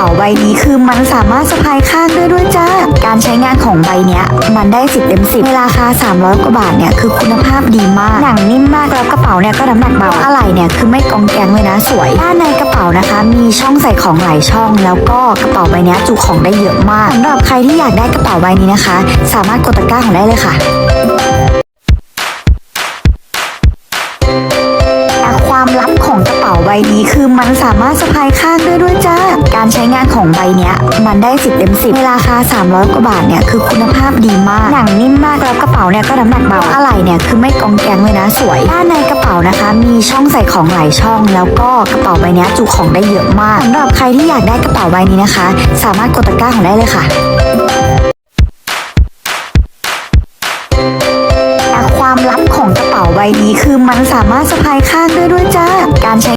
๋าใบนี้คือมันสามารถสะพายข้างได้ด้วยจ้า การใช้งานของใบเนี้ย มันได้สิบเต็มสิบในราคา 300 กว่าบาทเนี่ยคือคุณภาพดีมาก หนังนิ่มมากแล้วกระเป๋าเนี่ยก็น้ำหนักเบาอะไรเนี่ยคือไม่กองแกงเลยนะสวยด้านในกระเป๋านะคะ มีช่องใส่ของหลายช่อง แล้วก็กระเป๋าใบนี้จุของได้เยอะมากสำหรับใครที่อยากได้กระเป๋าใบนี้นะคะ สามารถกดตะกร้าของได้เลยค่ะ นี้คือมันสามารถสะพายข้างได้ด้วยจ้า การใช้งานของใบเนี้ย มันได้สิบเต็มสิบในราคา 300 กว่าบาทเนี่ยคือคุณภาพดีมาก หนังนิ่มมากแล้วกระเป๋าเนี่ยก็น้ำหนักเบาอะไรเนี่ยคือไม่กองแกงเลยนะสวยด้านในกระเป๋านะคะ มีช่องใส่ของหลายช่อง แล้วก็กระเป๋าใบนี้จุของได้เยอะมากสำหรับใครที่อยากได้กระเป๋าใบนี้นะคะ สามารถกดตะกร้าของได้เลยค่ะความลับของกระเป๋าใบนี้คือมันสามารถสะพายข้างได้ด้วยจ้าการใช